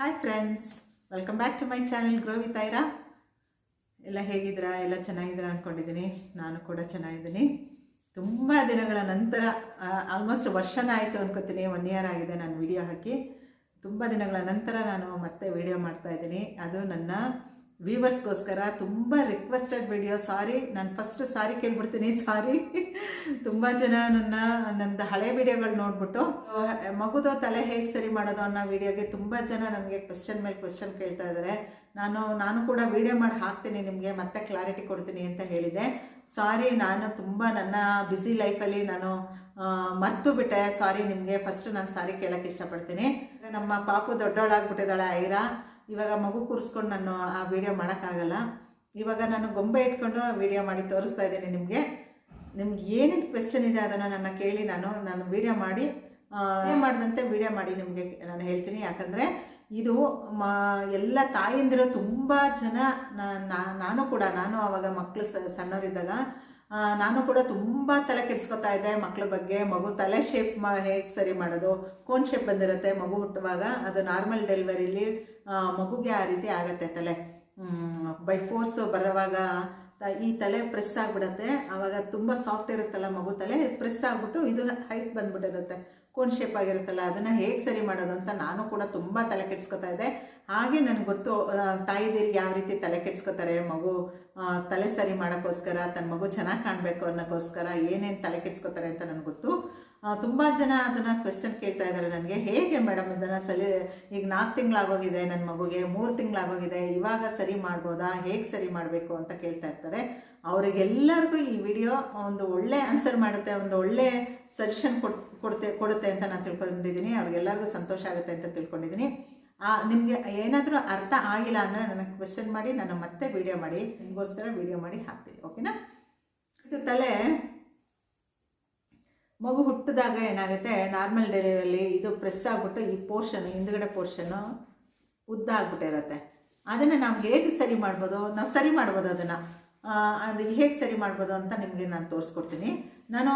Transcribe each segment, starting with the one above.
Hi friends welcome back to my channel Grow with Aira ಎಲ್ಲ ಹೇಗಿದ್ದೀರಾ? ಎಲ್ಲ ಚೆನ್ನಾಗಿದ್ದೀರಾ ಅಂದ್ಕೊಂಡಿದ್ದೀನಿ ನಾನು ಕೂಡ ಚೆನ್ನಾಗಿದ್ದೀನಿ. ತುಂಬ ದಿನಗಳ ನಂತರ ಆಲ್ಮೋಸ್ಟ್ ವರ್ಷನ ಆಯಿತು ಅನ್ಕೋತೀನಿ. ಒನ್ ಇಯರ್ ಆಗಿದೆ ನಾನು ವಿಡಿಯೋ ಹಾಕಿ. ತುಂಬ ದಿನಗಳ ನಂತರ ನಾನು ಮತ್ತೆ ವಿಡಿಯೋ ಮಾಡ್ತಾ ಇದ್ದೀನಿ. ಅದು ನನ್ನ ವ್ಯೂವರ್ಸ್ಗೋಸ್ಕರ ತುಂಬ ರಿಕ್ವೆಸ್ಟೆಡ್ ವಿಡಿಯೋ ಸಾರಿ ನಾನು ಫಸ್ಟ್ ಸಾರಿ ಕೇಳ್ಬಿಡ್ತೀನಿ ಸಾರಿ ತುಂಬ ಜನ ನನ್ನ, ನಂದು ಹಳೆ ವಿಡಿಯೋಗಳು ನೋಡ್ಬಿಟ್ಟು ಮಗುದು ತಲೆ ಹೇಗೆ ಸರಿ ಮಾಡೋದು ಅನ್ನೋ ವಿಡಿಯೋಗೆ ತುಂಬ ಜನ ನನಗೆ ಕ್ವೆಶನ್ ಮೇಲೆ ಕ್ವೆಶನ್ ಕೇಳ್ತಾ ಇದ್ದಾರೆ ನಾನು ನಾನು ಕೂಡ ವಿಡಿಯೋ ಮಾಡಿ ಹಾಕ್ತೀನಿ ನಿಮಗೆ, ಮತ್ತೆ ಕ್ಲಾರಿಟಿ ಕೊಡ್ತೀನಿ ಅಂತ ಹೇಳಿದೆ. ಸಾರಿ ನಾನು ತುಂಬ ನನ್ನ ಬ್ಯುಸಿ ಲೈಫಲ್ಲಿ ನಾನು ಮರ್ತು ಬಿಟ್ಟೆ ಸಾರಿ ನಿಮಗೆ ಫಸ್ಟ್ ನಾನು ಸಾರಿ ಕೇಳೋಕ್ಕೆ ಇಷ್ಟಪಡ್ತೀನಿ. ನಮ್ಮ ಪಾಪು ದೊಡ್ಡವಳಾಗ್ಬಿಟ್ಟಿದ್ದಾಳೆ ಐರಾ. ಇವಾಗ ಮಗು ಕೂರಿಸ್ಕೊಂಡು ನಾನು ಆ ವಿಡಿಯೋ ಮಾಡೋಕ್ಕಾಗಲ್ಲ. ಇವಾಗ ನಾನು ಗೊಂಬೆ ಇಟ್ಕೊಂಡು ವಿಡಿಯೋ ಮಾಡಿ ತೋರಿಸ್ತಾ ಇದ್ದೀನಿ ನಿಮಗೆ. ನಿಮ್ಗೆ ಏನೇನು ಕ್ವೆಶನ್ ಇದೆ ಅದನ್ನು ನನ್ನ ಕೇಳಿ ನಾನು ನಾನು ವಿಡಿಯೋ ಮಾಡಿ ಏನು ಮಾಡಿದಂತೆ ವಿಡಿಯೋ ಮಾಡಿ ನಿಮಗೆ ನಾನು ಹೇಳ್ತೀನಿ. ಯಾಕಂದರೆ ಇದು ಮಾ, ಎಲ್ಲ ತಾಯಂದಿರು ತುಂಬ ಜನ ನಾನು ಕೂಡ, ನಾನು ಆವಾಗ ಮಕ್ಕಳು ಸಣ್ಣವರಿದ್ದಾಗ ನಾನು ಕೂಡ ತುಂಬ ತಲೆ ಕೆಡಿಸ್ಕೊತಾ ಇದ್ದೆ ಮಕ್ಕಳ ಬಗ್ಗೆ. ಮಗು ತಲೆ ಶೇಪ್ ಹೇಗೆ ಸರಿ ಮಾಡೋದು ಕೋನ್ ಶೇಪ್ ಬಂದಿರುತ್ತೆ, ಮಗು ಹುಟ್ಟುವಾಗ ಅದು ನಾರ್ಮಲ್ ಡೆಲಿವರಿಲಿ ಮಗುಗೆ ಆ ರೀತಿ ಆಗುತ್ತೆ ತಲೆ. ಬೈ ಫೋರ್ಸ್ ಬರುವಾಗ ಈ ತಲೆ ಪ್ರೆಸ್ ಆಗಿಬಿಡತ್ತೆ. ಆವಾಗ ತುಂಬ ಸಾಫ್ಟ್ ಇರುತ್ತಲ್ಲ ಮಗು ತಲೆ ಪ್ರೆಸ್ ಆಗಿಬಿಟ್ಟು ಇದು ಹೈಟ್ ಬಂದ್ಬಿಟ್ಟಿರುತ್ತೆ. ಕೋನ್ ಶೇಪ್ ಆಗಿರುತ್ತಲ್ಲ, ಅದನ್ನು ಹೇಗೆ ಸರಿ ಮಾಡೋದು ಅಂತ ನಾನು ಕೂಡ ತುಂಬ ತಲೆ ಕೆಡಿಸ್ಕೊತಾ ಇದ್ದೆ. ಹಾಗೆ ನನಗೆ ಗೊತ್ತು ತಾಯಿದಿರು ಯಾವ ರೀತಿ ತಲೆ ಕೆಡ್ಸ್ಕೊತಾರೆ, ಮಗು ತಲೆ ಸರಿ ಮಾಡೋಕ್ಕೋಸ್ಕರ ತನ್ನ ಮಗು ಚೆನ್ನಾಗಿ ಕಾಣಬೇಕು ಅನ್ನೋಕ್ಕೋಸ್ಕರ ಏನೇನು ತಲೆ ಕೆಡ್ಸ್ಕೊತಾರೆ ಅಂತ ನನಗೆ ಗೊತ್ತು. ತುಂಬ ಜನ ಅದನ್ನು ಕ್ವೆಶ್ಚನ್ ಕೇಳ್ತಾ ಇದ್ದಾರೆ ನನಗೆ. ಹೇಗೆ ಮೇಡಮ್ ಇದನ್ನು ಸಲ, ಈಗ ನಾಲ್ಕು ತಿಂಗಳಾಗೋಗಿದೆ ನನ್ನ ಮಗುಗೆ, ಮೂರು ತಿಂಗಳಾಗೋಗಿದೆ, ಇವಾಗ ಸರಿ ಮಾಡ್ಬೋದಾ, ಹೇಗೆ ಸರಿ ಮಾಡಬೇಕು ಅಂತ ಕೇಳ್ತಾ ಇರ್ತಾರೆ. ಅವರಿಗೆಲ್ಲರಿಗೂ ಈ ವಿಡಿಯೋ ಒಂದು ಒಳ್ಳೆ ಆನ್ಸರ್ ಮಾಡುತ್ತೆ, ಒಂದು ಒಳ್ಳೆ ಸಜೆಷನ್ ಕೊಡ್ ಕೊಡುತ್ತೆ ಕೊಡುತ್ತೆ ಅಂತ ನಾನು ತಿಳ್ಕೊಂಡಿದ್ದೀನಿ. ಅವ್ರಿಗೆಲ್ಲರಿಗೂ ಸಂತೋಷ ಆಗುತ್ತೆ ಅಂತ ತಿಳ್ಕೊಂಡಿದ್ದೀನಿ. ನಿಮಗೆ ಏನಾದರೂ ಅರ್ಥ ಆಗಿಲ್ಲ ಅಂದರೆ ನನಗೆ ಕ್ವೆಶನ್ ಮಾಡಿ ನಾನು ಮತ್ತೆ ವಿಡಿಯೋ ಮಾಡಿ, ನಿಮಗೋಸ್ಕರ ವಿಡಿಯೋ ಮಾಡಿ ಹಾಕ್ತೀನಿ ಓಕೆನಾ ಇದು ತಲೆ ಮಗು ಹುಟ್ಟಿದಾಗ ಏನಾಗುತ್ತೆ? ನಾರ್ಮಲ್ ಡೆಲಿವರಿಲಿ ಇದು ಪ್ರೆಸ್ ಆಗಿಬಿಟ್ಟು ಈ ಪೋರ್ಷನ್ ಹಿಂದ್ಗಡೆ ಪೋರ್ಷನ್ನು ಉದ್ದ ಆಗ್ಬಿಟ್ಟಿರುತ್ತೆ ಅದನ್ನು ನಾವು ಹೇಗೆ ಸರಿ ಮಾಡ್ಬೋದು? ನಾವು ಸರಿ ಮಾಡ್ಬೋದು ಅದನ್ನು. ಅದು ಹೇಗೆ ಸರಿ ಮಾಡ್ಬೋದು ಅಂತ ನಿಮಗೆ ನಾನು ತೋರಿಸ್ಕೊಡ್ತೀನಿ. ನಾನು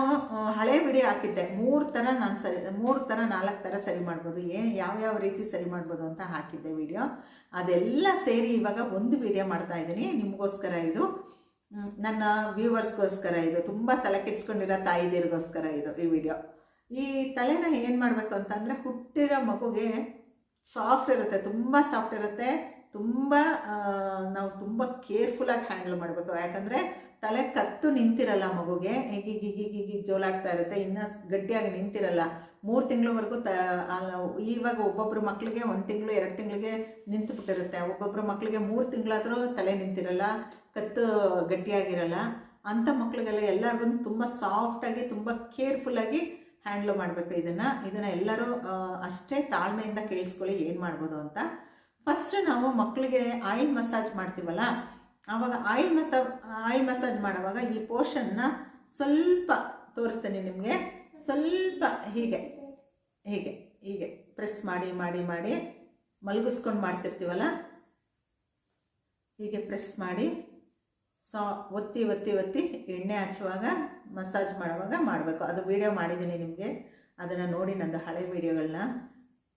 ಹಳೆ ವಿಡಿಯೋ ಹಾಕಿದ್ದೆ. ಮೂರು ಥರ ನಾನು ಸರಿ, ಮೂರು ಥರ ನಾಲ್ಕು ಥರ ಸರಿ ಮಾಡ್ಬೋದು. ಏನು ಯಾವ್ಯಾವ ರೀತಿ ಸರಿ ಮಾಡ್ಬೋದು ಅಂತ ಹಾಕಿದ್ದೆ ವಿಡಿಯೋ. ಅದೆಲ್ಲ ಸೇರಿ ಇವಾಗ ಒಂದು ವಿಡಿಯೋ ಮಾಡ್ತಾ ಇದ್ದೀನಿ. ನಿಮಗೋಸ್ಕರ ಇದು. ನನ್ನ ವ್ಯೂವರ್ಸ್ಗೋಸ್ಕರ ಇದು. ತುಂಬ ತಲೆ ಕೆಡ್ಸ್ಕೊಂಡಿರೋ ತಾಯಿದಿರಿಗೋಸ್ಕರ ಇದು, ಈ ವಿಡಿಯೋ. ಈ ತಲೆನ ಏನು ಮಾಡಬೇಕು ಅಂತಂದರೆ ಹುಟ್ಟಿರೋ ಮಗುಗೆ ಸಾಫ್ಟ್ ಇರುತ್ತೆ, ತುಂಬ ಸಾಫ್ಟ್ ಇರುತ್ತೆ. ತುಂಬ ನಾವು ತುಂಬ ಕೇರ್ಫುಲ್ಲಾಗಿ ಹ್ಯಾಂಡಲ್ ಮಾಡಬೇಕು. ಯಾಕಂದರೆ ತಲೆ ಕತ್ತು ನಿಂತಿರಲ್ಲ ಮಗುಗೆ ಹೀಗೀಗ ಹೀಗೀಗ ಹೀಗೀಗ ಜೋಲಾಡ್ತಾ ಇರುತ್ತೆ, ಇನ್ನೂ ಗಟ್ಟಿಯಾಗಿ ನಿಂತಿರಲ್ಲ. ಮೂರು ತಿಂಗಳವರೆಗೂ ತ ಇವಾಗ ಒಬ್ಬೊಬ್ಬರು ಮಕ್ಕಳಿಗೆ ಒಂದು ತಿಂಗಳು, ಎರಡು ತಿಂಗಳಿಗೆ ನಿಂತು ಬಿಟ್ಟಿರುತ್ತೆ ಒಬ್ಬೊಬ್ಬರು ಮಕ್ಕಳಿಗೆ ಮೂರು ತಿಂಗಳಾದರೂ ತಲೆ ನಿಂತಿರಲ್ಲ, ಕತ್ತು ಗಟ್ಟಿಯಾಗಿರಲ್ಲ. ಅಂಥ ಮಕ್ಕಳಿಗೆಲ್ಲ ಎಲ್ಲರಿಗೂ ತುಂಬ ಸಾಫ್ಟಾಗಿ ತುಂಬ ಕೇರ್ಫುಲ್ಲಾಗಿ ಹ್ಯಾಂಡ್ಲ್ ಮಾಡಬೇಕು ಇದನ್ನು. ಇದನ್ನು ಎಲ್ಲರೂ ಅಷ್ಟೇ ತಾಳ್ಮೆಯಿಂದ ಕೇಳಿಸ್ಕೊಳ್ಳಿ, ಏನು ಮಾಡ್ಬೋದು ಅಂತ. ಫಸ್ಟ್ ನಾವು ಮಕ್ಕಳಿಗೆ ಆಯಿಲ್ ಮಸಾಜ್ ಮಾಡ್ತೀವಲ್ಲ ಆವಾಗ ಆಯಿಲ್ ಮಸಾಜ್ ಆಯಿಲ್ ಮಸಾಜ್ ಮಾಡುವಾಗ ಈ ಪೋರ್ಷನ್ನ ಸ್ವಲ್ಪ ತೋರಿಸ್ತೇನೆ ನಿಮಗೆ. ಸ್ವಲ್ಪ ಹೀಗೆ ಹೀಗೆ ಹೀಗೆ ಪ್ರೆಸ್ ಮಾಡಿ ಮಾಡಿ ಮಾಡಿ ಮಲಗಿಸ್ಕೊಂಡು ಮಾಡ್ತಿರ್ತೀವಲ್ಲ? ಹೀಗೆ ಪ್ರೆಸ್ ಮಾಡಿ ಸಾ, ಒತ್ತಿ ಒತ್ತಿ ಒತ್ತಿ ಎಣ್ಣೆ ಹಚ್ಚುವಾಗ ಮಸಾಜ್ ಮಾಡುವಾಗ ಮಾಡಬೇಕು. ಅದು ವಿಡಿಯೋ ಮಾಡಿದ್ದೀನಿ ನಿಮಗೆ. ಅದನ್ನು ನೋಡಿ ನಂದು ಹಳೆ ವೀಡಿಯೋಗಳನ್ನ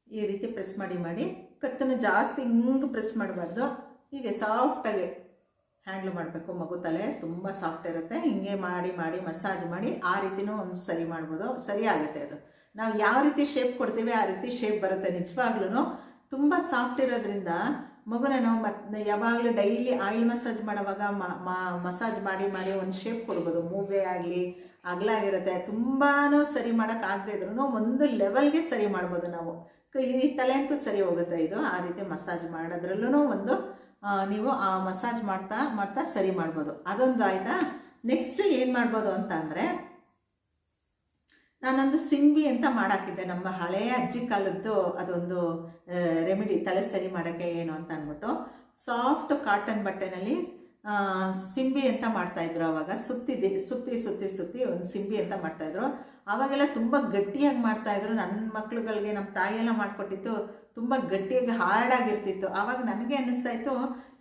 ಈ ರೀತಿ ಪ್ರೆಸ್ ಮಾಡಿ ಮಾಡಿ ಕತ್ತನ್ನು ಜಾಸ್ತಿ ಹಿಂಗೆ ಪ್ರೆಸ್ ಮಾಡಬಾರ್ದು. ಹೀಗೆ ಸಾಫ್ಟಾಗಿ ಹ್ಯಾಂಡ್ಲ್ ಮಾಡಬೇಕು, ಮಗು ತಲೆ ತುಂಬ ಸಾಫ್ಟ್ ಇರುತ್ತೆ. ಹಿಂಗೆ ಮಾಡಿ ಮಾಡಿ, ಮಸಾಜ್ ಮಾಡಿ ಆ ರೀತಿನೂ ಒಂದು ಸರಿ ಮಾಡ್ಬೋದು. ಸರಿ ಆಗುತ್ತೆ ಅದು. ನಾವು ಯಾವ ರೀತಿ ಶೇಪ್ ಕೊಡ್ತೀವಿ, ಆ ರೀತಿ ಶೇಪ್ ಬರುತ್ತೆ. ನಿಜವಾಗ್ಲೂ ತುಂಬ ಸಾಫ್ಟ್ ಇರೋದ್ರಿಂದ ಮಗುನ ನಾವು ಮತ್ತೆ ಯಾವಾಗಲೂ ಡೈಲಿ ಆಯಿಲ್ ಮಸಾಜ್ ಮಾಡುವಾಗ ಮಸಾಜ್ ಮಾಡಿ ಮಾಡಿ ಒಂದು ಶೇಪ್ ಕೊಡ್ಬೋದು. ಮೂಗೆ ಆಗಲಿ, ಅಗಲ ಆಗಿರುತ್ತೆ. ತುಂಬಾ ಸರಿ ಮಾಡೋಕ್ಕಾಗದೇ ಇದ್ರೂ ಒಂದು ಲೆವೆಲ್ಗೆ ಸರಿ ಮಾಡ್ಬೋದು ನಾವು. ಈ ತಲೆ ಅಂತೂ ಸರಿ ಹೋಗುತ್ತೆ ಇದು. ಆ ರೀತಿ ಮಸಾಜ್ ಮಾಡೋದ್ರಲ್ಲೂ ಒಂದು ನೀವು ಆ ಮಸಾಜ್ ಮಾಡ್ತಾ ಮಾಡ್ತಾ ಸರಿ ಮಾಡ್ಬೋದು. ಅದೊಂದು ಆಯಿತಾ? ನೆಕ್ಸ್ಟ್ ಏನು ಮಾಡ್ಬೋದು ಅಂತ ಅಂದರೆ, ನಾನೊಂದು ಸಿಂಬಿ ಅಂತ ಮಾಡಾಕಿದ್ದೆ. ನಮ್ಮ ಹಳೆಯ ಅಜ್ಜಿ ಕಾಲದ್ದು ಅದೊಂದು ರೆಮಿಡಿ ತಲೆ ಸರಿ ಮಾಡೋಕ್ಕೆ ಏನು ಅಂತ ಅಂದ್ಬಿಟ್ಟು. ಸಾಫ್ಟ್ ಕಾಟನ್ ಬಟ್ಟೆನಲ್ಲಿ ಸಿಂಬಿ ಅಂತ ಮಾಡ್ತಾಯಿದ್ರು ಅವಾಗ. ಸುತ್ತಿದ್ದೆ ಸುತ್ತಿ ಸುತ್ತಿ ಸುತ್ತಿ ಒಂದು ಸಿಂಬಿ ಅಂತ ಮಾಡ್ತಾಯಿದ್ರು ಅವಾಗೆಲ್ಲ ತುಂಬ ಗಟ್ಟಿಯಾಗಿ ಮಾಡ್ತಾಯಿದ್ರು ನನ್ನ ಮಕ್ಳುಗಳಿಗೆ ನಮ್ಮ ತಾಯಿಯೆಲ್ಲ ಮಾಡಿಕೊಟ್ಟಿತ್ತು. ತುಂಬ ಗಟ್ಟಿಯಾಗಿ, ಹಾರ್ಡಾಗಿರ್ತಿತ್ತು. ಆವಾಗ ನನಗೆ ಅನ್ನಿಸ್ತಾ ಇತ್ತು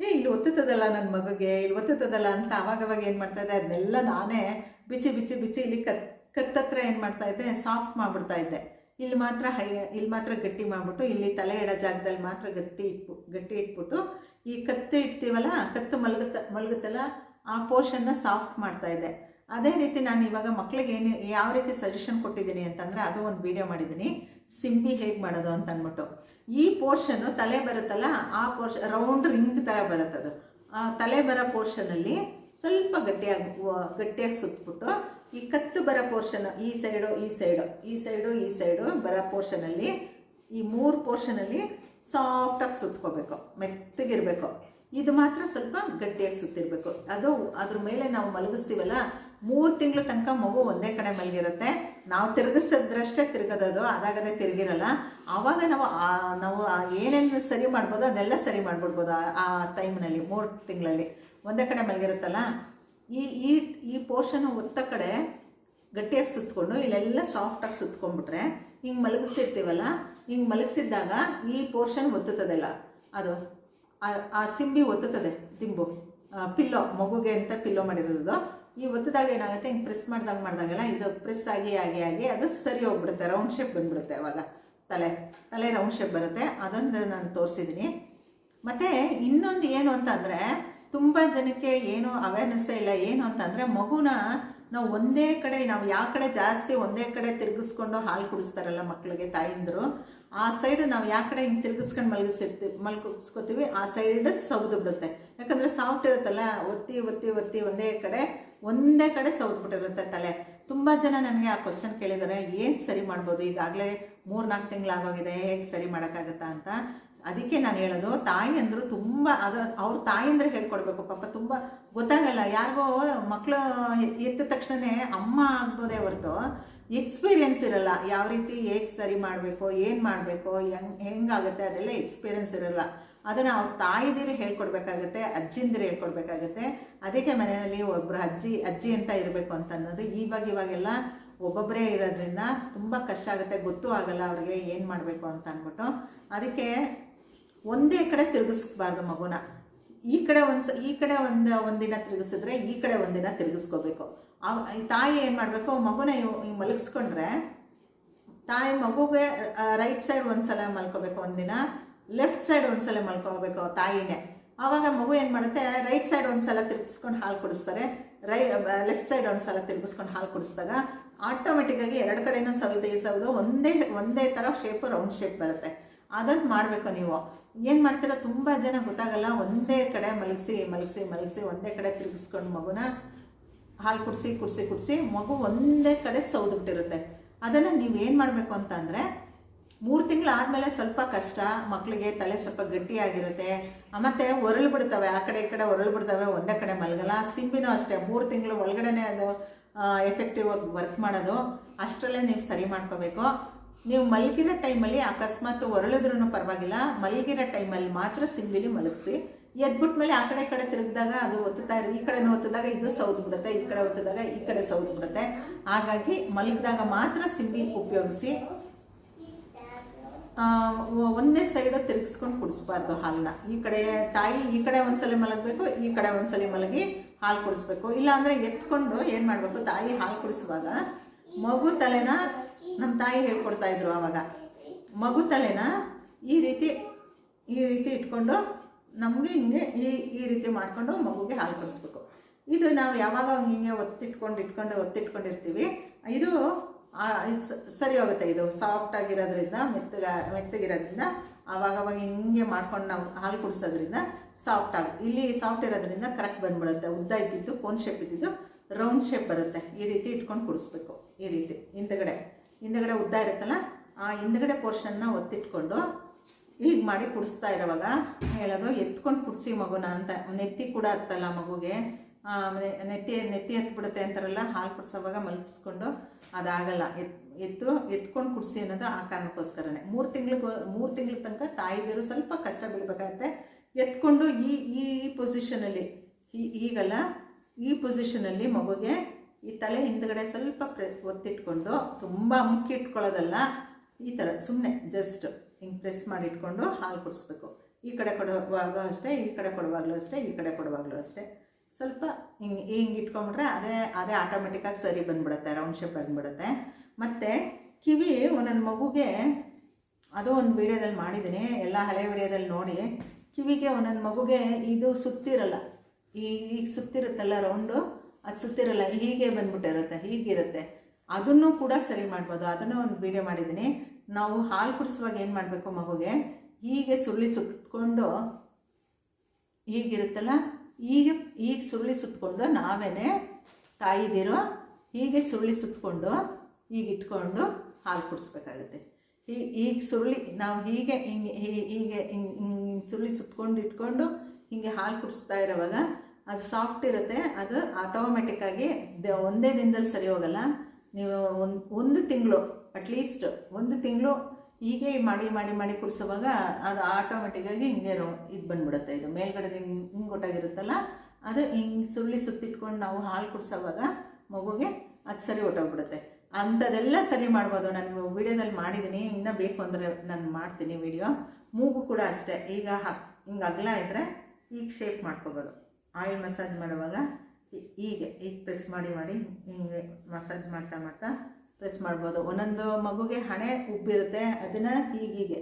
ಏ, ಇಲ್ಲಿ ಒತ್ತುತ್ತದಲ್ಲ ನನ್ನ ಮಗುಗೆ, ಇಲ್ಲಿ ಒತ್ತುತ್ತದಲ್ಲ ಅಂತ ಆವಾಗವಾಗ ಏನು ಮಾಡ್ತಾಯಿದ್ದೆ ಅದನ್ನೆಲ್ಲ ನಾನೇ ಬಿಚ್ಚಿ ಬಿಚ್ಚಿ ಬಿಚ್ಚಿ ಇಲ್ಲಿ ಕತ್ ಕತ್ತತ್ರ ಏನು ಮಾಡ್ತಾ ಇದ್ದೆ, ಸಾಫ್ಟ್ ಮಾಡಿಬಿಡ್ತಾ ಇದ್ದೆ. ಇಲ್ಲಿ ಮಾತ್ರ ಹೈ, ಇಲ್ಲಿ ಮಾತ್ರ ಗಟ್ಟಿ ಮಾಡಿಬಿಟ್ಟು, ಇಲ್ಲಿ ತಲೆ ಇಡೋ ಜಾಗದಲ್ಲಿ ಮಾತ್ರ ಗಟ್ಟಿ ಇಟ್ಬು, ಗಟ್ಟಿ ಇಟ್ಬಿಟ್ಟು, ಈ ಕತ್ತು ಇಡ್ತೀವಲ್ಲ, ಕತ್ತು ಮಲಗುತ್ತ, ಮಲಗುತ್ತಲ್ಲ, ಆ ಪೋರ್ಷನ್ನ ಸಾಫ್ಟ್ ಮಾಡ್ತಾ ಇದೆ ಅದೇ ರೀತಿ ನಾನು ಇವಾಗ ಮಕ್ಕಳಿಗೆ ಏನು ಯಾವ ರೀತಿ ಸಜೆಷನ್ ಕೊಟ್ಟಿದ್ದೀನಿ ಅಂತಂದರೆ ಅದು ಒಂದು ವಿಡಿಯೋ ಮಾಡಿದ್ದೀನಿ. ಸಿಂಬಿ ಹೇಗೆ ಮಾಡೋದು ಅಂತ ಅಂದ್ಬಿಟ್ಟು. ಈ ಪೋರ್ಷನ್ನು ತಲೆ ಬರುತ್ತಲ್ಲ, ಆ ಪೋರ್ಷನ್ ರೌಂಡ್ ರಿಂಗ್ ಥರ ಆ ತಲೆ ಬರೋ ಪೋರ್ಷನಲ್ಲಿ ಸ್ವಲ್ಪ ಗಟ್ಟಿಯಾಗಿ ಗಟ್ಟಿಯಾಗಿ ಸುತ್ತಬಿಟ್ಟು ಈ ಕತ್ತು ಬರೋ ಪೋರ್ಷನ್ ಈ ಸೈಡು ಈ ಸೈಡು ಈ ಸೈಡು ಈ ಸೈಡು ಬರೋ ಪೋರ್ಷನಲ್ಲಿ ಈ ಮೂರು ಪೋರ್ಷನಲ್ಲಿ ಸಾಫ್ಟಾಗಿ ಸುತ್ಕೋಬೇಕು, ಮೆತ್ತಗಿರಬೇಕು. ಇದು ಮಾತ್ರ ಸ್ವಲ್ಪ ಗಟ್ಟಿಯಾಗಿ ಸುತ್ತಿರಬೇಕು. ಅದು ಅದ್ರ ಮೇಲೆ ನಾವು ಮಲಗಿಸ್ತೀವಲ್ಲ ಮೂರು ತಿಂಗಳ ತನಕ ಮಗು ಒಂದೇ ಕಡೆ ಮಲಗಿರುತ್ತೆ. ನಾವು ತಿರುಗಿಸಿದ್ರಷ್ಟೇ ತಿರುಗದದು, ಅದಾಗದೆ ತಿರುಗಿರಲ್ಲ. ಆವಾಗ ನಾವು ನಾವು ಏನೇನು ಸರಿ ಮಾಡ್ಬೋದು ಅದೆಲ್ಲ ಸರಿ ಮಾಡ್ಬಿಡ್ಬೋದು ಆ- ಟೈಮ್ನಲ್ಲಿ, ಮೂರು ತಿಂಗಳಲ್ಲಿ. ಒಂದೇ ಕಡೆ ಮಲಗಿರುತ್ತಲ್ಲ? ಈ ಈ ಈ ಪೋರ್ಷನ್ ಒತ್ತ ಕಡೆ ಗಟ್ಟಿಯಾಗಿ ಸುತ್ತಕೊಂಡು ಇಲ್ಲೆಲ್ಲ ಸಾಫ್ಟಾಗಿ ಸುತ್ಕೊಂಡ್ಬಿಟ್ರೆ ಹಿಂಗೆ ಮಲಗಿಸಿರ್ತೀವಲ್ಲ? ಹಿಂಗೆ ಮಲಗಿಸಿದ್ದಾಗ ಈ ಪೋರ್ಷನ್ ಒತ್ತುತ್ತದೆಲ್ಲ? ಅದು, ಆ ಸಿಂಬಿ ಒತ್ತುತ್ತದೆ, ದಿಂಬು ಪಿಲ್ಲೋ, ಮಗುಗೆ ಅಂತ ಪಿಲ್ಲೋ ಮಾಡಿರೋದು. ಈ ಒತ್ತಿದಾಗ ಏನಾಗುತ್ತೆ? ಹಿಂಗೆ ಪ್ರೆಸ್ ಮಾಡಿದಾಗ ಮಾಡಿದಾಗೆಲ್ಲ ಇದು ಪ್ರೆಸ್ ಆಗಿ ಆಗಿ ಆಗಿ ಅದು ಸರಿ ಹೋಗ್ಬಿಡುತ್ತೆ. ರೌಂಡ್ ಶೇಪ್ ಬಂದ್ಬಿಡುತ್ತೆ ಅವಾಗ. ತಲೆ ತಲೆ ರೌಂಡ್ ಶೇಪ್ ಬರುತ್ತೆ. ಅದೊಂದು ನಾನು ತೋರಿಸಿದ್ದೀನಿ ಮತ್ತು ಇನ್ನೊಂದು ಏನು ಅಂತಂದರೆ, ತುಂಬ ಜನಕ್ಕೆ ಏನು ಅವೇರ್ನೆಸ್ಸೇ ಇಲ್ಲ. ಏನು ಅಂತಂದರೆ, ಮಗುನ ನಾವು ಒಂದೇ ಕಡೆ, ನಾವು ಯಾವ ಕಡೆ ಜಾಸ್ತಿ ಒಂದೇ ಕಡೆ ತಿರುಗಿಸ್ಕೊಂಡು ಹಾಲು ಕುಡಿಸ್ತಾರಲ್ಲ ಮಕ್ಕಳಿಗೆ ತಾಯಿಂದರು, ಆ ಸೈಡ್ ನಾವು ಯಾವ ಕಡೆ ಹಿಂಗೆ ತಿರುಗಿಸ್ಕೊಂಡು ಮಲಗಿಸಿರ್ತೀವಿ ಮಲ್ಗಿಸ್ಕೋತೀವಿ, ಆ ಸೈಡ್ ಸೌದು ಬಿಡುತ್ತೆ. ಯಾಕಂದರೆ ಸಾಫ್ಟ್ ಇರುತ್ತಲ್ಲ, ಒತ್ತಿ ಒತ್ತಿ ಒತ್ತಿ ಒಂದೇ ಕಡೆ ಒಂದೇ ಕಡೆ ಸೌದ್ಬಿಟ್ಟಿರುತ್ತೆ ತಲೆ. ತುಂಬ ಜನ ನನಗೆ ಆ ಕ್ವಶನ್ ಕೇಳಿದ್ದಾರೆ ಏನು ಸರಿ ಮಾಡ್ಬೋದು? ಈಗಾಗಲೇ ಮೂರು ನಾಲ್ಕು ತಿಂಗಳಾಗೋಗಿದೆ, ಹೇಗೆ ಸರಿ ಮಾಡೋಕ್ಕಾಗತ್ತಾ ಅಂತ? ಅದಕ್ಕೆ ನಾನು ಹೇಳೋದು, ತಾಯಿ ಅಂದರು ತುಂಬ, ಅದು ಅವ್ರ ತಾಯಿ ಅಂದ್ರೆ ಹೇಳ್ಕೊಡ್ಬೇಕು. ಪಾಪ ತುಂಬ ಗೊತ್ತಾಗಲ್ಲ. ಯಾರಿಗೋ ಮಕ್ಕಳು ಎದ್ದ ತಕ್ಷಣನೇ ಅಮ್ಮ ಆಗ್ಬೋದೇ ಹೊರತು ಎಕ್ಸ್ಪೀರಿಯನ್ಸ್ ಇರಲ್ಲ. ಯಾವ ರೀತಿ ಹೇಗೆ ಸರಿ ಮಾಡಬೇಕು, ಏನು ಮಾಡಬೇಕು, ಹೆಂಗ್, ಹೆಂಗಾಗುತ್ತೆ ಅದೆಲ್ಲ ಎಕ್ಸ್ಪೀರಿಯನ್ಸ್ ಇರಲ್ಲ. ಅದನ್ನು ಅವ್ರ ತಾಯಿದಿರು ಹೇಳ್ಕೊಡ್ಬೇಕಾಗತ್ತೆ, ಅಜ್ಜಿಂದಿರು ಹೇಳ್ಕೊಡ್ಬೇಕಾಗತ್ತೆ. ಅದಕ್ಕೆ ಮನೆಯಲ್ಲಿ ಒಬ್ಬರು ಅಜ್ಜಿ ಅಜ್ಜಿ ಅಂತ ಇರಬೇಕು ಅಂತ ಅನ್ನೋದು ಇವಾಗ ಇವಾಗೆಲ್ಲ ಒಬ್ಬೊಬ್ಬರೇ ಇರೋದ್ರಿಂದ ತುಂಬ ಕಷ್ಟ ಆಗುತ್ತೆ, ಗೊತ್ತೂ ಆಗಲ್ಲ ಅವ್ರಿಗೆ ಏನು ಮಾಡಬೇಕು ಅಂತ ಅಂದ್ಬಿಟ್ಟು. ಅದಕ್ಕೆ ಒಂದೇ ಕಡೆ ತಿರುಗಿಸ್ಬಾರ್ದು ಮಗುನ. ಈ ಕಡೆ ಒಂದು ಸ ಈ ಕಡೆ ಒಂದು, ಒಂದಿನ ತಿರುಗಿಸಿದ್ರೆ ಈ ಕಡೆ ಒಂದಿನ ತಿರುಗಿಸ್ಕೋಬೇಕು. ಆ ತಾಯಿ ಏನು ಮಾಡಬೇಕು, ಮಗುನ ಮಲಗಿಸ್ಕೊಂಡ್ರೆ ತಾಯಿ ಮಗುಗೆ ರೈಟ್ ಸೈಡ್ ಒಂದು ಸಲ ಮಲ್ಕೋಬೇಕು ಒಂದಿನ. ಲೆಫ್ಟ್ ಸೈಡ್ ಒಂದ್ಸಲ ಮಲ್ಕೋಬೇಕು ತಾಯಿನೇ ಆವಾಗ ಮಗು ಏನು ಮಾಡುತ್ತೆ ರೈಟ್ ಸೈಡ್ ಒಂದ್ಸಲ ತಿರುಗಿಸ್ಕೊಂಡು ಹಾಲು ಕುಡಿಸ್ತಾರೆ. ರೈ ಲೆಫ್ಟ್ ಸೈಡ್ ಒಂದ್ಸಲ ತಿರುಗಿಸ್ಕೊಂಡು ಹಾಲು ಕುಡಿಸಿದಾಗ ಆಟೋಮೆಟಿಕ್ಕಾಗಿ ಎರಡು ಕಡೆನೂ ಸೌದೆ ಸೌದು ಒಂದೇ ಒಂದೇ ಥರ ಶೇಪು ರೌಂಡ್ ಶೇಪ್ ಬರುತ್ತೆ. ಅದನ್ನು ಮಾಡಬೇಕು ನೀವು. ಏನು ಮಾಡ್ತೀರಾ, ತುಂಬ ಜನ ಗೊತ್ತಾಗಲ್ಲ, ಒಂದೇ ಕಡೆ ಮಲಗಿಸಿ ಮಲಗಿಸಿ ಮಲಗಿಸಿ ಒಂದೇ ಕಡೆ ತಿರುಗಿಸ್ಕೊಂಡು ಮಗುನ ಹಾಲು ಕುಡಿಸಿ ಕುಡಿಸಿ ಕುಡಿಸಿ ಮಗು ಒಂದೇ ಕಡೆ ಸೌದ್ಬಿಟ್ಟಿರುತ್ತೆ ಅದನ್ನು ನೀವು ಏನು ಮಾಡಬೇಕು ಅಂತ ಅಂದರೆ ಮೂರು ತಿಂಗಳು ಆದಮೇಲೆ ಸ್ವಲ್ಪ ಕಷ್ಟ ಮಕ್ಕಳಿಗೆ ತಲೆ ಸ್ವಲ್ಪ ಗಟ್ಟಿಯಾಗಿರುತ್ತೆ. ಮತ್ತು ಒರಳು ಬಿಡ್ತವೆ ಆ ಕಡೆ ಈ ಕಡೆ ಒರಳು ಬಿಡ್ತವೆ ಒಂದೇ ಕಡೆ ಮಲಗಲ್ಲ. ಸಿಂಬಿನೂ ಅಷ್ಟೇ, ಮೂರು ತಿಂಗಳು ಒಳಗಡೆನೆ ಅದು ಎಫೆಕ್ಟಿವ್ ಆಗಿ ವರ್ಕ್ ಮಾಡೋದು, ಅಷ್ಟರಲ್ಲೇ ನೀವು ಸರಿ ಮಾಡ್ಕೋಬೇಕು. ನೀವು ಮಲಗಿರೋ ಟೈಮಲ್ಲಿ ಅಕಸ್ಮಾತ್ ಒರಳಿದ್ರೂ ಪರವಾಗಿಲ್ಲ, ಮಲಗಿರೋ ಟೈಮಲ್ಲಿ ಮಾತ್ರ ಸಿಂಬಿಲಿ ಮಲಗಿಸಿ. ಎದ್ಬಿಟ್ಮೇಲೆ ಆ ಕಡೆ ಕಡೆ ತಿರುಗಿದಾಗ ಅದು ಒತ್ತುತ್ತಾ ಈ ಕಡೆನೂ ಒತ್ತಿದಾಗ ಇದು ಸೌದು ಬಿಡುತ್ತೆ ಈ ಕಡೆ ಒತ್ತಿದಾಗ ಈ ಕಡೆ ಸೌದು ಬಿಡುತ್ತೆ ಹಾಗಾಗಿ ಮಲಗಿದಾಗ ಮಾತ್ರ ಸಿಂಬಿ ಉಪಯೋಗಿಸಿ ಒಂದೇ ಸೈಡು ತಿರುಗಿಸ್ಕೊಂಡು ಕುಡಿಸ್ಬಾರ್ದು ಹಾಲನ್ನ ಈ ಕಡೆ ತಾಯಿ, ಈ ಕಡೆ ಒಂದ್ಸಲಿ ಮಲಗಬೇಕು, ಈ ಕಡೆ ಒಂದ್ಸಲಿ ಮಲಗಿ ಹಾಲು ಕುಡಿಸ್ಬೇಕು. ಇಲ್ಲ ಅಂದ್ರೆ ಎತ್ಕೊಂಡು ಏನು ಮಾಡಬೇಕು? ತಾಯಿ ಹಾಲು ಕುಡಿಸುವಾಗ ಮಗು ತಲೆನ ನಮ್ಮ ತಾಯಿ ಹೇಳ್ಕೊಡ್ತಾ ಇದ್ರು ಆವಾಗ. ಮಗು ತಲೆನ ಈ ರೀತಿ ಈ ರೀತಿ ಇಟ್ಕೊಂಡು ನಮಗೆ ಹಿಂಗೆ ಈ ಈ ರೀತಿ ಮಾಡಿಕೊಂಡು ಮಗುಗೆ ಹಾಲು ಕುಡಿಸ್ಬೇಕು. ಇದು ನಾವು ಯಾವಾಗ ಹಿಂಗೆ ಒತ್ತಿಟ್ಕೊಂಡು, ಇಟ್ಕೊಂಡು, ಒತ್ತಿಟ್ಕೊಂಡಿರ್ತೀವಿ, ಇದು ಸರಿ ಹೋಗುತ್ತೆ. ಇದು ಸಾಫ್ಟ್ ಆಗಿರೋದ್ರಿಂದ ಮೆತ್ತಗ, ಮೆತ್ತಗಿರೋದ್ರಿಂದ ಆವಾಗ ಅವಾಗ ಹಿಂಗೆ ಮಾಡ್ಕೊಂಡು ನಾವು ಹಾಲು ಕುಡಿಸೋದ್ರಿಂದ ಸಾಫ್ಟ್ ಆಗಿ, ಇಲ್ಲಿ ಸಾಫ್ಟ್ ಇರೋದ್ರಿಂದ ಕರೆಕ್ಟ್ ಬಂದ್ಬಿಡುತ್ತೆ. ಉದ್ದ ಇದ್ದಿದ್ದು ಕೋನ್ ಶೇಪ್ ಇದ್ದಿದ್ದು ರೌಂಡ್ ಶೇಪ್ ಬರುತ್ತೆ. ಈ ರೀತಿ ಇಟ್ಕೊಂಡು ಕುಡಿಸ್ಬೇಕು. ಈ ರೀತಿ. ಹಿಂದಗಡೆ. ಹಿಂದಗಡೆ ಉದ್ದ ಇರುತ್ತಲ್ಲ, ಆ ಹಿಂದಗಡೆ ಪೋರ್ಷನ್ನ ಒತ್ತಿಟ್ಕೊಂಡು ಹೀಗೆ ಮಾಡಿ ಕುಡಿಸ್ತಾ ಇರೋವಾಗ ಹೇಳೋದು, ಎತ್ಕೊಂಡು ಕುಡಿಸಿ ಮಗುನ ಅಂತ. ನೆತ್ತಿ ಕೂಡ ಹತ್ತಲ್ಲ ಮಗುಗೆ. ನೆತ್ತಿ ನೆತ್ತಿ ಎತ್ಬಿಡುತ್ತೆ ಅಂತಾರಲ್ಲ, ಹಾಲು ಕುಡಿಸೋವಾಗ ಮಲಗಿಸ್ಕೊಂಡು ಅದಾಗಲ್ಲ. ಎತ್ ಎತ್ತು ಎತ್ಕೊಂಡು ಕುಡಿಸಿ ಅನ್ನೋದು ಆ ಕಾರಣಕ್ಕೋಸ್ಕರನೇ. ಮೂರು ತಿಂಗ್ಳಿಗೆ ಮೂರು ತಿಂಗಳ ತನಕ ತಾಯಿದಿರು ಸ್ವಲ್ಪ ಕಷ್ಟ ಬೀಳ್ಬೇಕಾಗತ್ತೆ. ಎತ್ಕೊಂಡು ಈ ಈ ಪೊಸಿಷನಲ್ಲಿ ಈಗಲ್ಲ, ಈ ಪೊಸಿಷನಲ್ಲಿ ಮಗುಗೆ ಈ ತಲೆ ಹಿಂದ್ಗಡೆ ಸ್ವಲ್ಪ ಪ್ರೆ ಒತ್ತಿಟ್ಕೊಂಡು ತುಂಬ ಮುಕ್ಕಿ ಇಟ್ಕೊಳ್ಳೋದಲ್ಲ, ಈ ಥರ ಸುಮ್ಮನೆ ಜಸ್ಟ್ ಹಿಂಗೆ ಪ್ರೆಸ್ ಮಾಡಿಟ್ಕೊಂಡು ಹಾಲು ಕುಡಿಸ್ಬೇಕು. ಈ ಕಡೆ ಕೊಡುವಾಗ ಅಷ್ಟೇ, ಈ ಕಡೆ ಕೊಡುವಾಗಲೂ ಅಷ್ಟೇ, ಈ ಕಡೆ ಕೊಡುವಾಗಲೂ ಅಷ್ಟೇ. ಸ್ವಲ್ಪ ಹಿಂಗೆ ಹಿಂಗೆ ಇಟ್ಕೊಂಡ್ಬಿಟ್ರೆ ಅದೇ ಅದೇ ಆಟೋಮೆಟಿಕ್ಕಾಗಿ ಸರಿ ಬಂದ್ಬಿಡುತ್ತೆ ರೌಂಡ್ ಶೇಪ್ ಬಂದ್ಬಿಡುತ್ತೆ. ಮತ್ತು ಕಿವಿ ಒಂದೊಂದು ಮಗುಗೆ, ಅದು ಒಂದು ವೀಡಿಯೋದಲ್ಲಿ ಮಾಡಿದ್ದೀನಿ, ಎಲ್ಲ ಹಳೆ ವಿಡಿಯೋದಲ್ಲಿ ನೋಡಿ, ಕಿವಿಗೆ ಒಂದೊಂದು ಮಗುಗೆ ಇದು ಸುತ್ತಿರಲ್ಲ ಈಗ ಸುತ್ತಿರುತ್ತಲ್ಲ ರೌಂಡು ಅದು ಸುತ್ತಿರಲ್ಲ, ಹೀಗೆ ಬಂದ್ಬಿಟ್ಟಿರುತ್ತೆ ಹೀಗಿರುತ್ತೆ ಅದನ್ನು ಕೂಡ ಸರಿ ಮಾಡ್ಬೋದು, ಅದನ್ನು ಒಂದು ವೀಡಿಯೋ ಮಾಡಿದ್ದೀನಿ. ನಾವು ಹಾಲು ಕುಡಿಸುವಾಗ ಏನು ಮಾಡಬೇಕು ಮಗುಗೆ, ಹೀಗೆ ಸುರುಳಿ ಸುತ್ತಕೊಂಡು ಹೀಗಿರುತ್ತಲ್ಲ ಹೀಗೆ ಈಗ ಸುರುಳಿ ಸುತ್ತಕೊಂಡು ನಾವೇ ತಾಯಿದಿರೋ ಹೀಗೆ ಸುರುಳಿ ಸುತ್ತಕೊಂಡು ಈಗ ಇಟ್ಕೊಂಡು ಹಾಲು ಕುಡಿಸ್ಬೇಕಾಗುತ್ತೆ. ಈ ಈಗ ಸುರುಳಿ, ನಾವು ಹೀಗೆ ಹಿಂಗೆ ಹೀಗೆ ಹಿಂಗೆ ಸುರುಳಿ ಸುತ್ಕೊಂಡು ಇಟ್ಕೊಂಡು ಹೀಗೆ ಹಾಲು ಕುಡಿಸ್ತಾ ಇರೋವಾಗ ಅದು ಸಾಫ್ಟ್ ಇರುತ್ತೆ, ಅದು ಆಟೋಮೆಟಿಕ್ಕಾಗಿ ದ, ಒಂದೇ ದಿನದಲ್ಲಿ ಸರಿ ಹೋಗಲ್ಲ. ನೀವು ಒಂದು ಒಂದು ತಿಂಗಳು ಅಟ್ಲೀಸ್ಟ್ ಒಂದು ತಿಂಗಳು ಹೀಗೆ ಮಾಡಿ ಮಾಡಿ ಮಾಡಿ ಕುಡಿಸೋವಾಗ ಅದು ಆಟೋಮೆಟಿಕ್ಕಾಗಿ ಹಿಂಗೆ ರೋ ಇದು ಬಂದ್ಬಿಡುತ್ತೆ ಇದು. ಮೇಲ್ಗಡೆ ಹಿಂಗೆ ಹಿಂಗೆ ಒಟ್ಟಾಗಿರುತ್ತಲ್ಲ, ಅದು ಹಿಂಗೆ ಸುರುಳಿ ಸುತ್ತಿಟ್ಕೊಂಡು ನಾವು ಹಾಲು ಕುಡಿಸೋವಾಗ ಮಗುಗೆ ಅದು ಸರಿ ಹೊಟ್ಟೋಗ್ಬಿಡುತ್ತೆ ಅಂಥದ್ದೆಲ್ಲ ಸರಿ ಮಾಡ್ಬೋದು. ನಾನು ವಿಡಿಯೋದಲ್ಲಿ ಮಾಡಿದ್ದೀನಿ ಇನ್ನೂ ಬೇಕು ಅಂದರೆ ನಾನು ಮಾಡ್ತೀನಿ ವಿಡಿಯೋ. ಮೂಗು ಕೂಡ ಅಷ್ಟೇ. ಈಗ ಹಾಕ್ ಹಿಂಗೆ ಅಗಲ ಇದ್ದರೆ ಈಗ ಶೇಪ್ ಮಾಡ್ಕೋಬೋದು. ಆಯಿಲ್ ಮಸಾಜ್ ಮಾಡುವಾಗ ಹೀಗೆ ಈಗ ಪ್ರೆಸ್ ಮಾಡಿ ಮಾಡಿ ಹಿಂಗೆ ಮಸಾಜ್ ಮಾಡ್ತಾ ಮಾಡ್ತಾ ಪ್ರೆಸ್ ಮಾಡ್ಬೋದು. ಒಂದೊಂದು ಮಗುಗೆ ಹಣೆ ಉಬ್ಬಿರುತ್ತೆ, ಅದನ್ನು ಹೀಗೀಗೆ.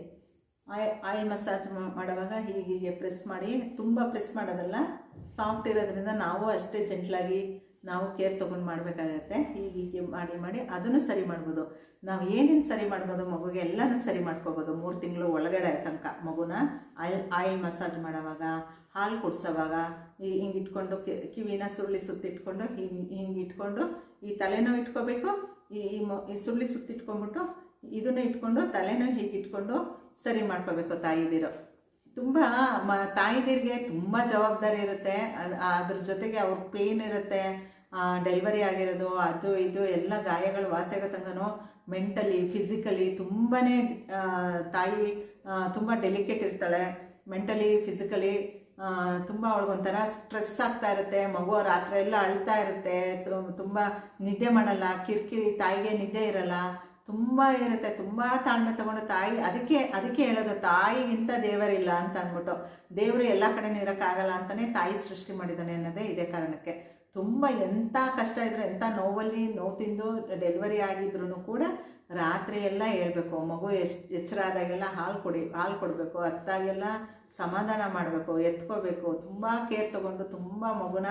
ಆಯ್, ಆಯಿಲ್ ಮಸಾಜ್ ಮಾಡುವಾಗ ಹೀಗೀಗೆ ಪ್ರೆಸ್ ಮಾಡಿ, ತುಂಬ ಪ್ರೆಸ್ ಮಾಡೋದಲ್ಲ, ಸಾಫ್ಟ್ ಇರೋದ್ರಿಂದ ನಾವು ಅಷ್ಟೇ ಜೆಂಟ್ಲಾಗಿ ನಾವು ಕೇರ್ ತೊಗೊಂಡು ಮಾಡಬೇಕಾಗತ್ತೆ. ಹೀಗೀಗೆ ಮಾಡಿ ಮಾಡಿ ಅದನ್ನು ಸರಿ ಮಾಡ್ಬೋದು. ನಾವು ಏನೇನು ಸರಿ ಮಾಡ್ಬೋದು ಮಗುಗೆ ಎಲ್ಲನೂ ಸರಿ ಮಾಡ್ಕೋಬೋದು. ಮೂರು ತಿಂಗಳು ಒಳಗಡೆ ತನಕ ಮಗುನ ಆಯಿಲ್ ಆಯಿಲ್ ಮಸಾಜ್ ಮಾಡೋವಾಗ, ಹಾಲು ಕುಡಿಸೋವಾಗ ಹಿಂಗೆ ಇಟ್ಕೊಂಡು ಕಿವಿನ ಸುರುಳಿ ಸುತ್ತಿಟ್ಕೊಂಡು, ಹಿಂಗೆ ಹಿಂಗೆ ಇಟ್ಕೊಂಡು ಈ ತಲೆನೂ ಇಟ್ಕೋಬೇಕು ಈ ಈ ಸುರುಳಿ ಸುತ್ತಿಟ್ಕೊಂಡ್ಬಿಟ್ಟು ಇದನ್ನು ಇಟ್ಕೊಂಡು ತಲೆನೂ ಹೀಗೆ ಇಟ್ಕೊಂಡು ಸರಿ ಮಾಡ್ಕೋಬೇಕು ತಾಯಿದಿರೋ ತುಂಬ ಮ ತಾಯಿದಿರಿಗೆ ತುಂಬ ಜವಾಬ್ದಾರಿ ಇರುತ್ತೆ. ಅದ್- ಅದ್ರ ಜೊತೆಗೆ ಅವ್ರ ಪೇನ್ ಇರುತ್ತೆ ಡೆಲಿವರಿ ಆಗಿರೋದು, ಅದು ಇದು ಎಲ್ಲ ಗಾಯಗಳು ವಾಸಿಯಾಗೋ ಮೆಂಟಲಿ ಫಿಸಿಕಲಿ ತುಂಬಾ ತಾಯಿ ತುಂಬ ಡೆಲಿಕೇಟ್ ಇರ್ತಾಳೆ. ಮೆಂಟಲಿ ಫಿಸಿಕಲಿ ತುಂಬ ಅವಳಿಗೊಂಥರ ಸ್ಟ್ರೆಸ್ ಆಗ್ತಾ ಇರುತ್ತೆ, ಮಗು ರಾತ್ರಿ ಎಲ್ಲ ಅಳ್ತಾ ಇರುತ್ತೆ ತುಂಬ ನಿದ್ದೆ ಮಾಡಲ್ಲ, ಕಿರಿಕಿರಿ ತಾಯಿಗೆ ನಿದ್ದೆ ಇರಲ್ಲ, ತುಂಬ ಇರುತ್ತೆ, ತುಂಬ ತಾಳ್ಮೆ ತಗೊಂಡು ತಾಯಿ ಅದಕ್ಕೆ ಅದಕ್ಕೆ ಹೇಳೋದು, ತಾಯಿಗಿಂತ ದೇವರಿಲ್ಲ ಅಂತ ಅಂದ್ಬಿಟ್ಟು, ದೇವರು ಎಲ್ಲ ಕಡೆ ಇರೋಕ್ಕಾಗಲ್ಲ ಅಂತಲೇ ತಾಯಿ ಸೃಷ್ಟಿ ಮಾಡಿದ್ದಾನೆ ಅನ್ನೋದೇ ಇದೇ ಕಾರಣಕ್ಕೆ. ತುಂಬ ಎಂಥ ಕಷ್ಟ ಇದ್ರು, ಎಂಥ ನೋವಲ್ಲಿ ನೋವು ತಿಂದು ಡೆಲಿವರಿ ಆಗಿದ್ರು ಕೂಡ ರಾತ್ರಿ ಎಲ್ಲ ಹೇಳ್ಬೇಕು, ಮಗು ಎಷ್ಟು ಎಚ್ಚರ ಆದಾಗೆಲ್ಲ ಹಾಲು ಕೊಡಿ, ಹಾಲು ಕೊಡಬೇಕು, ಅತ್ತಾಗೆಲ್ಲ ಸಮಾಧಾನ ಮಾಡಬೇಕು, ಎತ್ಕೋಬೇಕು, ತುಂಬ ಕೇರ್ ತಗೊಂಡು ತುಂಬ ಮಗುನ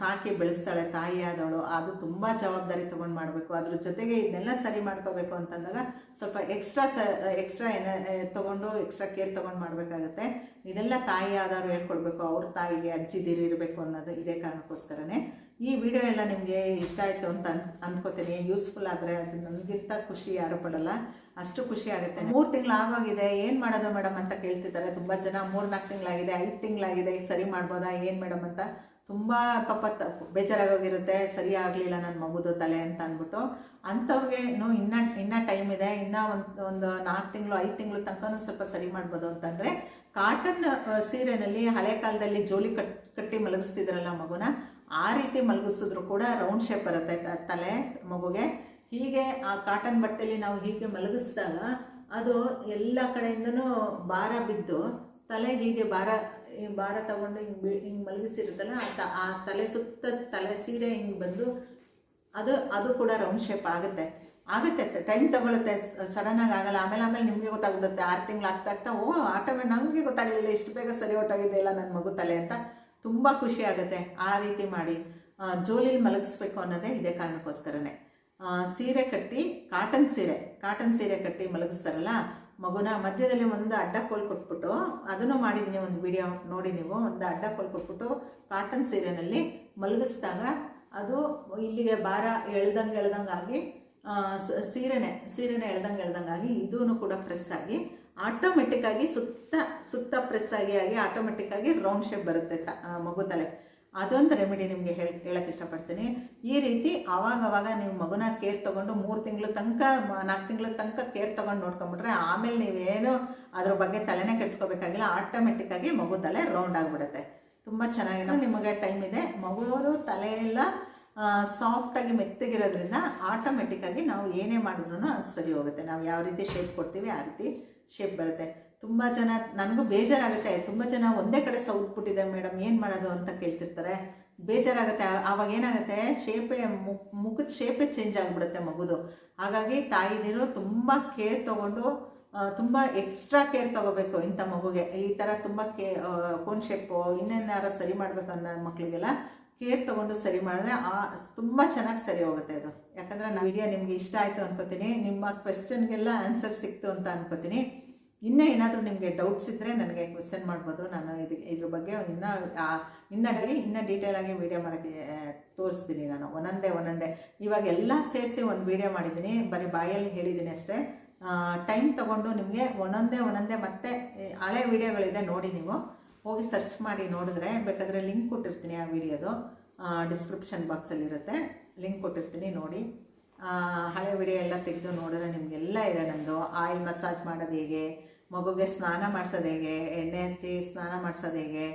ಸಾಕಿ ಬೆಳೆಸ್ತಾಳೆ, ತಾಯಿ ಆದವಳು, ಅದು ತುಂಬ ಜವಾಬ್ದಾರಿ ತೊಗೊಂಡು ಮಾಡಬೇಕು. ಅದ್ರ ಜೊತೆಗೆ ಇದನ್ನೆಲ್ಲ ಸರಿ ಮಾಡ್ಕೋಬೇಕು ಅಂತಂದಾಗ ಸ್ವಲ್ಪ ಎಕ್ಸ್ಟ್ರಾ ಸ ಎಕ್ಸ್ಟ್ರಾ ಏನ ತೊಗೊಂಡು ಎಕ್ಸ್ಟ್ರಾ ಕೇರ್ ತೊಗೊಂಡು ಮಾಡಬೇಕಾಗತ್ತೆ. ಇದೆಲ್ಲ ತಾಯಿ ಆದವರು ಹೇಳ್ಕೊಡ್ಬೇಕು, ಅವ್ರ ತಾಯಿಗೆ ಅಜ್ಜಿದಿರು ಇರಬೇಕು ಅನ್ನೋದು ಇದೇ ಕಾರಣಕ್ಕೋಸ್ಕರನೇ. ಈ ವಿಡಿಯೋ ಎಲ್ಲ ನಿಮಗೆ ಇಷ್ಟ ಆಯಿತು ಅಂತ ಅನ್ ಅಂದ್ಕೋತೀನಿ ಯೂಸ್ಫುಲ್ ಆದರೆ ಅದು ನನಗಿಂತ ಖುಷಿ ಯಾರು ಪಡೋಲ್ಲ. ಅಷ್ಟು ಖುಷಿ ಆಗುತ್ತೆ. ಮೂರು ತಿಂಗಳು ಆಗೋಗಿದೆ. ಏನು ಮಾಡೋದು ಮೇಡಮ್ ಅಂತ ಕೇಳ್ತಿದ್ದಾರೆ. ತುಂಬ ಜನ ಮೂರು ನಾಲ್ಕು ತಿಂಗಳಾಗಿದೆ, ಐದು ತಿಂಗಳಾಗಿದೆ. ಸರಿ ಮಾಡ್ಬೋದಾ? ಏನು ಮೇಡಮ್ ಅಂತ ತುಂಬ ಪಾಪ ಬೇಜಾರಾಗೋಗಿರುತ್ತೆ. ಸರಿ ಆಗಲಿಲ್ಲ ನನ್ನ ಮಗುದು ತಲೆ ಅಂತ ಅಂದ್ಬಿಟ್ಟು. ಅಂಥವ್ರಿಗೆ ಇನ್ನೂ ಇನ್ನೂ ಇನ್ನೂ ಟೈಮ್ ಇದೆ. ಇನ್ನೂ ಒಂದು ಒಂದು ನಾಲ್ಕು ತಿಂಗಳು, ಐದು ತಿಂಗಳು ತನಕ ಸ್ವಲ್ಪ ಸರಿ ಮಾಡ್ಬೋದು ಅಂತಂದರೆ ಕಾಟನ್ ಸೀರೆನಲ್ಲಿ ಹಳೆ ಕಾಲದಲ್ಲಿ ಜೋಲಿ ಕಟ್, ಕಟ್ಟಿ ಮಲಗಿಸ್ತಿದ್ರಲ್ಲ ಮಗುನ, ಆ ರೀತಿ ಮಲಗಿಸಿದ್ರು ಕೂಡ ರೌಂಡ್ ಶೇಪ್ ಬರುತ್ತೆ ತಲೆ ಮಗುಗೆ. ಹೀಗೆ ಆ ಕಾಟನ್ ಬಟ್ಟೆಯಲ್ಲಿ ನಾವು ಹೀಗೆ ಮಲಗಿಸಿದಾಗ ಅದು ಎಲ್ಲ ಕಡೆಯಿಂದನೂ ಭಾರ ಬಿದ್ದು ತಲೆ ಹೀಗೆ ಭಾರ ಭಾರ ತಗೊಂಡು ಹಿಂಗೆ ಹಿಂಗೆ ಮಲಗಿಸಿರುತ್ತಲ್ಲ, ಆ ತಲೆ ಸುತ್ತ ತಲೆ ಸೀರೆ ಹಿಂಗೆ ಬಂದು ಅದು ಅದು ಕೂಡ ರೌಂಡ್ ಶೇಪ್ ಆಗುತ್ತೆ. ಆಗುತ್ತೆ ಟೈಮ್ ತಗೊಳುತ್ತೆ ಸಡನ್ನಾಗಿ ಆಗಲ್ಲ. ಆಮೇಲೆ ಆಮೇಲೆ ನಿಮಗೆ ಗೊತ್ತಾಗ್ಬಿಡುತ್ತೆ. ಆರು ತಿಂಗಳು ಆಗ್ತಾ ಆಗ್ತಾ, ಓ ಆಟೋಮೇಟ್ ನನಗೆ ಗೊತ್ತಾಗಲಿಲ್ಲ, ಇಷ್ಟು ಬೇಗ ಸರಿ ಹೊಟ್ಟೋಗಿದೆ ಇಲ್ಲ ನನ್ನ ಮಗು ತಲೆ ಅಂತ ತುಂಬ ಖುಷಿ ಆಗುತ್ತೆ. ಆ ರೀತಿ ಮಾಡಿ ಜೋಲಿಲಿ ಮಲಗಿಸ್ಬೇಕು ಅನ್ನೋದೇ ಇದೇ ಕಾರಣಕ್ಕೋಸ್ಕರನೇ. ಸೀರೆ ಕಟ್ಟಿ ಕಾಟನ್ ಸೀರೆ ಕಾಟನ್ ಸೀರೆ ಕಟ್ಟಿ ಮಲಗಿಸ್ತಾರಲ್ಲ, ಮಗುನ ಮಧ್ಯದಲ್ಲಿ ಒಂದು ಅಡ್ಡ ಕೋಲ್ ಕೊಟ್ಬಿಟ್ಟು, ಅದನ್ನು ಮಾಡಿದ್ದೀನಿ ಒಂದು ವಿಡಿಯೋ ನೋಡಿ ನೀವು. ಒಂದು ಅಡ್ಡ ಕೋಲ್ ಕೊಟ್ಬಿಟ್ಟು ಕಾಟನ್ ಸೀರೆನಲ್ಲಿ ಮಲಗಿಸಿದಾಗ ಅದು ಇಲ್ಲಿಗೆ ಭಾರ ಎಳ್ದಂಗೆ ಎಳ್ದಂಗೆ ಆಗಿ ಸೀರೆನೆ ಸೀರೆನೆ ಎಳ್ದಂಗೆ ಎಳ್ದಂಗಾಗಿ ಇದೂ ಕೂಡ ಪ್ರೆಸ್ ಆಗಿ ಆಟೋಮೆಟಿಕ್ ಆಗಿ ಸುತ್ತ ಸುತ್ತ ಪ್ರೆಸ್ ಆಗಿ ಆಗಿ ಆಟೋಮೆಟಿಕ್ ಆಗಿ ರೌಂಡ್ ಶೇಪ್ ಬರುತ್ತೆ ಮಗು ತಲೆ. ಅದೊಂದು ರೆಮಿಡಿ ನಿಮಗೆ ಹೇಳಿ ಹೇಳಕ್ಕೆ ಇಷ್ಟಪಡ್ತೀನಿ. ಈ ರೀತಿ ಅವಾಗ ನೀವು ಮಗುನ ಕೇರ್ ತೊಗೊಂಡು ಮೂರು ತಿಂಗಳು ತನಕ ನಾಲ್ಕು ತಿಂಗಳ ತನಕ ಕೇರ್ ತೊಗೊಂಡು ನೋಡ್ಕೊಂಬಿಟ್ರೆ ಆಮೇಲೆ ನೀವೇನು ಅದ್ರ ಬಗ್ಗೆ ತಲೆನೇ ಕೆಡಿಸ್ಕೋಬೇಕಾಗಿಲ್ಲ ಆಟೋಮೆಟಿಕ್ ಆಗಿ ಮಗು ತಲೆ ರೌಂಡ್ ಆಗಿಬಿಡುತ್ತೆ. ತುಂಬ ಚೆನ್ನಾಗಿ ನಿಮಗೆ ಟೈಮ್ ಇದೆ. ಮಗುವರು ತಲೆ ಸಾಫ್ಟಾಗಿ ಮೆತ್ತಗಿರೋದ್ರಿಂದ ಆಟೋಮೆಟಿಕ್ಕಾಗಿ ನಾವು ಏನೇ ಮಾಡಿದ್ರೂ ಅದು ಸರಿ ಹೋಗುತ್ತೆ. ನಾವು ಯಾವ ರೀತಿ ಶೇಪ್ ಕೊಡ್ತೀವಿ, ಆ ರೀತಿ ಶೇಪ್ ಬರುತ್ತೆ. ತುಂಬ ಜನ, ನನಗೂ ಬೇಜಾರಾಗುತ್ತೆ. ತುಂಬ ಜನ ಒಂದೇ ಕಡೆ ಸೌದ್ಬಿಟ್ಟಿದೆ ಮೇಡಮ್, ಏನು ಮಾಡೋದು? ಅಂತ ಕೇಳ್ತಿರ್ತಾರೆ. ಬೇಜಾರಾಗುತ್ತೆ. ಆವಾಗ ಏನಾಗುತ್ತೆ? ಶೇಪೇ ಮುಖದ ಶೇಪೇ ಚೇಂಜ್ ಆಗಿಬಿಡುತ್ತೆ ಮಗುದು. ಹಾಗಾಗಿ ತಾಯಿದಿರು ತುಂಬ ಕೇರ್ ತಗೊಂಡು ತುಂಬ ಎಕ್ಸ್ಟ್ರಾ ಕೇರ್ ತಗೋಬೇಕು ಇಂಥ ಮಗುಗೆ. ಈ ಥರ ತುಂಬ ಕೇ ಕೋನ್ ಶೇಪು ಇನ್ನೇನಾರ ಸರಿ ಮಾಡಬೇಕು ಅನ್ನೋ ಮಕ್ಕಳಿಗೆಲ್ಲ ಕೇರ್ ತೊಗೊಂಡು ಸರಿ ಮಾಡಿದ್ರೆ ಆ ತುಂಬ ಚೆನ್ನಾಗಿ ಸರಿ ಹೋಗುತ್ತೆ ಅದು. ಯಾಕಂದರೆ ನಾನು ವಿಡಿಯೋ ನಿಮಗೆ ಇಷ್ಟ ಆಯಿತು ಅನ್ಕೋತೀನಿ, ನಿಮ್ಮ ಕ್ವೆಶನ್ಗೆಲ್ಲ ಆನ್ಸರ್ ಸಿಕ್ತು ಅಂತ ಅನ್ಕೋತೀನಿ. ಇನ್ನೂ ಏನಾದರೂ ನಿಮಗೆ ಡೌಟ್ಸ್ ಇದ್ದರೆ ನನಗೆ ಕ್ವೆಶನ್ ಮಾಡ್ಬೋದು. ನಾನು ಇದು, ಇದ್ರ ಬಗ್ಗೆ ಇನ್ನೂ ಇನ್ನ ಇನ್ನೂ ಡೀಟೇಲಾಗಿ ವೀಡಿಯೋ ಮಾಡೋಕ್ಕೆ ತೋರಿಸ್ತೀನಿ ನಾನು. ಒಂದೊಂದೇ ಒಂದೊಂದೇ. ಇವಾಗ ಎಲ್ಲ ಸೇರಿಸಿ ಒಂದು ವೀಡಿಯೋ ಮಾಡಿದ್ದೀನಿ. ಬರೀ ಬಾಯಲ್ಲಿ ಹೇಳಿದ್ದೀನಿ ಅಷ್ಟೇ. ಟೈಮ್ ತಗೊಂಡು ನಿಮಗೆ ಒಂದೊಂದೇ ಒಂದೊಂದೇ ಮತ್ತೆ ಹಳೆ ವೀಡಿಯೋಗಳಿದೆ ನೋಡಿ ನೀವು. ಹೋಗಿ ಸರ್ಚ್ ಮಾಡಿ ನೋಡಿದ್ರೆ, ಬೇಕಾದರೆ ಲಿಂಕ್ ಕೊಟ್ಟಿರ್ತೀನಿ ಆ ವಿಡಿಯೋದು ಡಿಸ್ಕ್ರಿಪ್ಷನ್ ಬಾಕ್ಸಲ್ಲಿರುತ್ತೆ ಲಿಂಕ್ ಕೊಟ್ಟಿರ್ತೀನಿ ನೋಡಿ. ಹಳೆ ವಿಡಿಯೋ ಎಲ್ಲ ತೆಗೆದು ನೋಡಿದ್ರೆ ನಿಮಗೆಲ್ಲ ಇದೆ ನಂದು ಆಯಿಲ್ ಮಸಾಜ್ ಮಾಡೋದು ಹೇಗೆ? ಮಗುಗೆ ಸ್ನಾನ ಮಾಡಿಸೋದು ಹೇಗೆ? ಎಣ್ಣೆ ಹಚ್ಚಿ ಸ್ನಾನ ಮಾಡಿಸೋದು ಹೇಗೆ?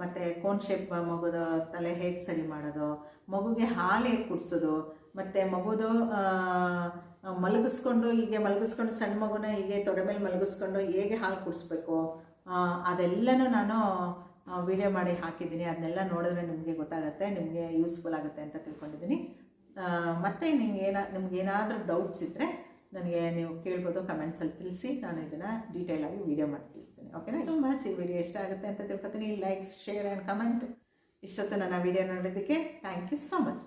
ಮತ್ತು ಕೋನ್ ಶೇಪ್ ಮಗುದು ತಲೆ ಹೇಗೆ ಸರಿ ಮಾಡೋದು? ಮಗುಗೆ ಹಾಲು ಹೇಗೆ ಕುಡಿಸೋದು? ಮತ್ತು ಮಗುದು ಮಲಗಿಸ್ಕೊಂಡು ಹೀಗೆ ಮಲಗಿಸ್ಕೊಂಡು ಸಣ್ಣ ಮಗುನ ಹೀಗೆ ತೊಡೆ ಮೇಲೆ ಮಲಗಿಸ್ಕೊಂಡು ಹೇಗೆ ಹಾಲು ಕುಡಿಸ್ಬೇಕು? ಅದೆಲ್ಲನೂ ನಾನು ವಿಡಿಯೋ ಮಾಡಿ ಹಾಕಿದ್ದೀನಿ. ಅದನ್ನೆಲ್ಲ ನೋಡಿದ್ರೆ ನಿಮಗೆ ಗೊತ್ತಾಗುತ್ತೆ, ನಿಮಗೆ ಯೂಸ್ಫುಲ್ ಆಗುತ್ತೆ ಅಂತ ತಿಳ್ಕೊಂಡಿದ್ದೀನಿ. ಮತ್ತು ನಿಮ್ಗೆ ಏನ, ನಿಮ್ಗೆ ಏನಾದರೂ ಡೌಟ್ಸ್ ಇದ್ದರೆ ನನಗೆ ನೀವು ಕೇಳ್ಬೋದು ಕಮೆಂಟ್ಸಲ್ಲಿ ತಿಳಿಸಿ. ನಾನು ಇದನ್ನು ಆಗಿ ವಿಡಿಯೋ ಮಾಡಿ ತಿಳಿಸ್ತೀನಿ. ಓಕೆನಾ ಸೊ ಮಚ್ ಈ ವಿಡಿಯೋ ಇಷ್ಟ ಆಗುತ್ತೆ ಅಂತ ತಿಳ್ಕೊತೀನಿ. ಲೈಕ್ಸ್ ಶೇರ್ ಆ್ಯಂಡ್ ಕಮೆಂಟ್ ಇಷ್ಟೊತ್ತು ನನ್ನ ವಿಡಿಯೋ ನೋಡೋದಕ್ಕೆ ಥ್ಯಾಂಕ್ ಯು ಸೊ ಮಚ್